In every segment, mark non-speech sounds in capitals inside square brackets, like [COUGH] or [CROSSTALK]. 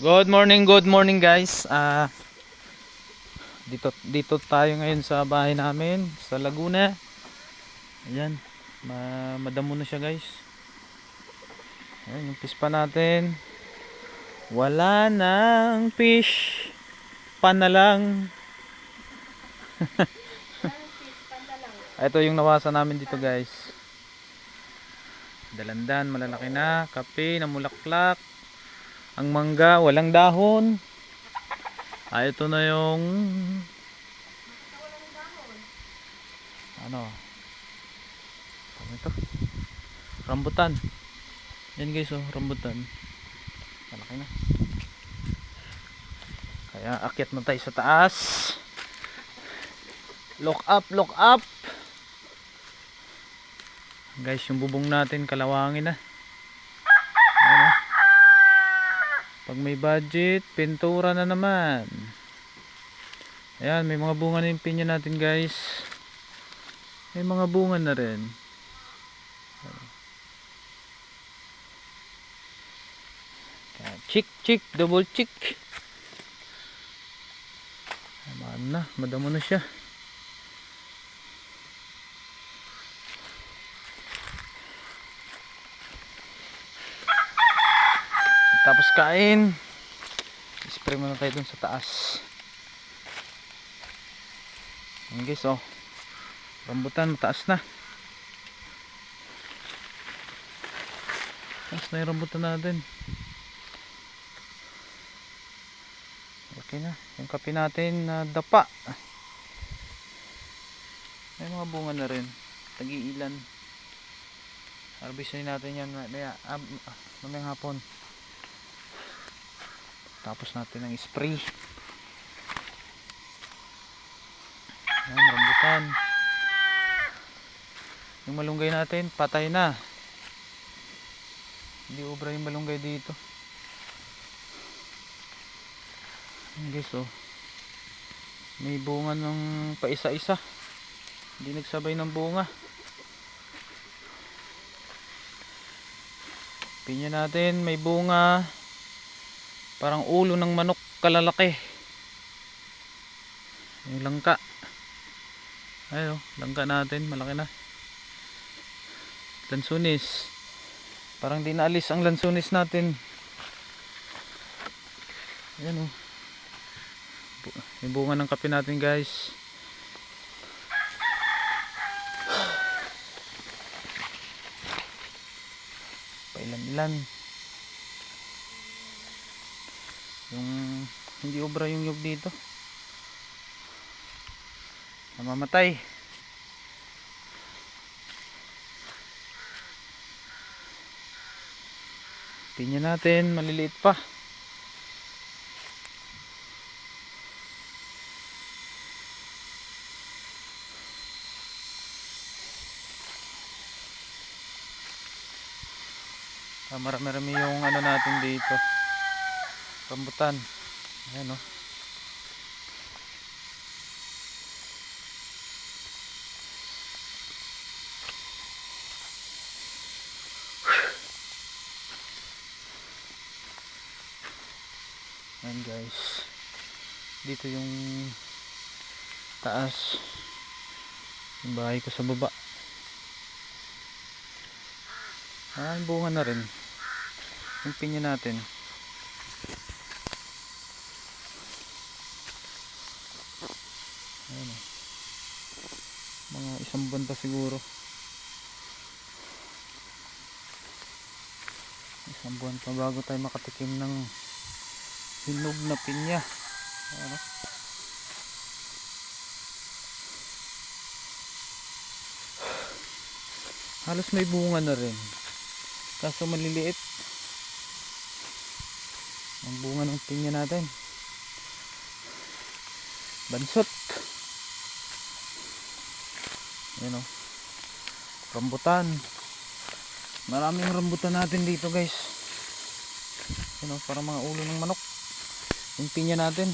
Good morning, good morning guys. Ah dito dito tayo ngayon sa bahay namin sa Laguna. Ayan, ma madamo na siya guys. Ayan, yung fish pa natin. Wala nang fish. Na lang. [LAUGHS] Ito yung nawasa namin dito guys. Dalandan, malalaki na. Kape, namulaklak. Ang mangga, walang dahon. Ah, ito na yung ano? Ano ito? Rambutan. Yan guys oh rambutan. Malaki na. Kaya akyat na tayo sa taas. Look up look up. Guys yung bubong natin kalawangin na. Ayan, oh. Pag may budget pintura na naman. Ayan may mga bunga na yung pinya natin guys. May mga bunga na rin. Chick chick double chick Aman na madamo na siya tapos kain. Spray muna tayo dun sa taas. Ayan guys oh. Rambutan mataas na. Taas na yung rambutan natin. Okay na. Yung kape natin na dapa. May mga bunga na rin. Tagi-ilan. Natin yan mamaya ah, ah, mamayang hapon tapos natin ang spray Ayan, rambutan. Yung malunggay natin, patay na. Hindi ubra yung malunggay dito. Ayan guys, oh. May bunga ng paisa-isa. Hindi nagsabay ng bunga. Pinya natin, may bunga. Parang ulo ng manok kalalaki. Yung langka. Ayun, oh, langka natin, malaki na. Lansunis. Parang di naalis ang lansunis natin. Ayan oh. Bu- Yung bunga ng kape natin guys. Pailan-ilan. Yung hindi obra yung yug dito. Namamatay. Pinya natin, maliliit pa. Ah, marami-rami yung ano natin dito. Rambutan. Ayan oh. Ayan guys. Dito yung taas. Yung bahay ko sa baba. Ah, bunga na rin. Yung pinya natin. Mga isang buwan pa siguro. Isang buwan pa bago tayo makatikim ng hinog na pinya. Ano? Halos may bunga na rin. Kaso maliliit. Ang bunga ng pinya natin. Bansot. Ayan o. Rambutan. Maraming rambutan natin dito guys. Ayan o, para mga ulo ng manok yung pinya natin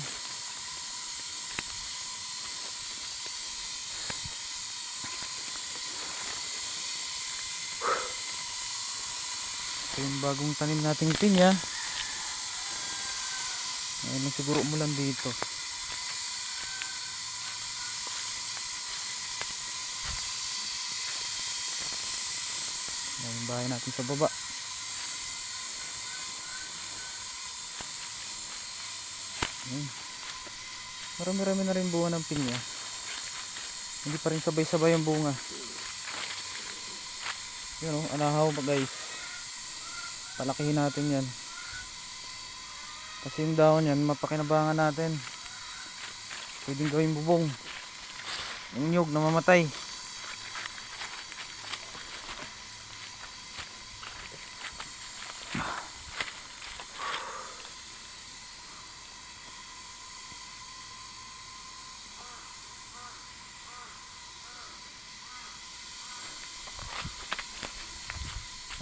ito yung bagong tanim nating pinya lang siguro umulan dito. Yung bahay natin sa baba. Yan. Marami-rami na rin bunga ng pinya. Hindi pa rin sabay-sabay yung bunga. Yun o, anahaw pa guys. Palakihin natin yan. Kasi yung dahon yan, mapakinabangan natin. Pwedeng gawing bubong. Yung nyug na mamatay.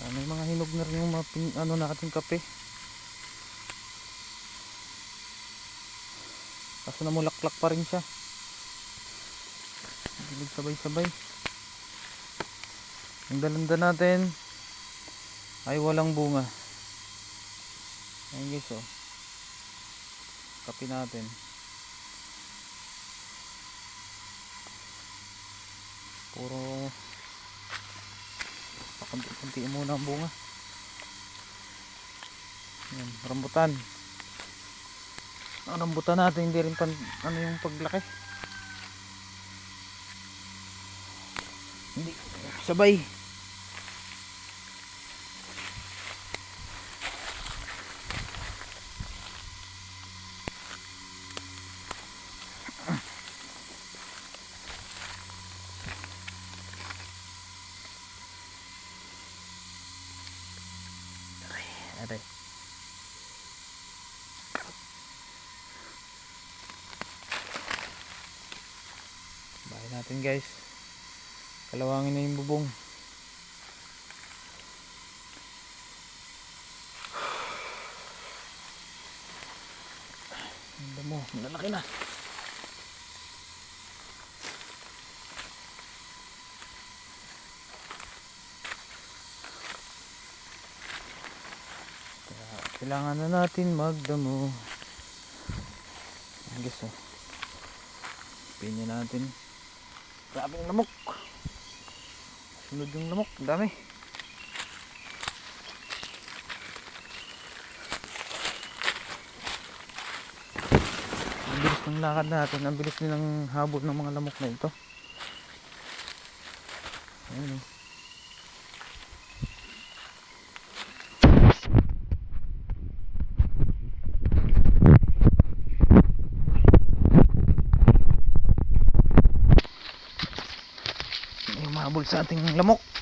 Ah, may mga hinog na rin yung mga pin, ano nating kape. Kaso namulaklak pa rin siya. Hinog sabay-sabay. Ang dalanda natin ay walang bunga. Ayun guys oh. Kape natin. Puro pakunti-kunti muna ang bunga. Yan, rambutan. Ang rambutan natin hindi rin pan, ano yung paglaki. Hindi sabay. Aray. Bahay natin guys. Kalawangin na yung bubong. [SIGHS] Ang damo, malalaki na. Kailangan na natin magdamo. Ang guys oh. Pinya natin. Yung lamok. Sunod yung lamok. Dami. Ang bilis ng lakad natin. Ang bilis din ng habol ng mga lamok na ito. Ayun oh. May mahabol sa ating lamok.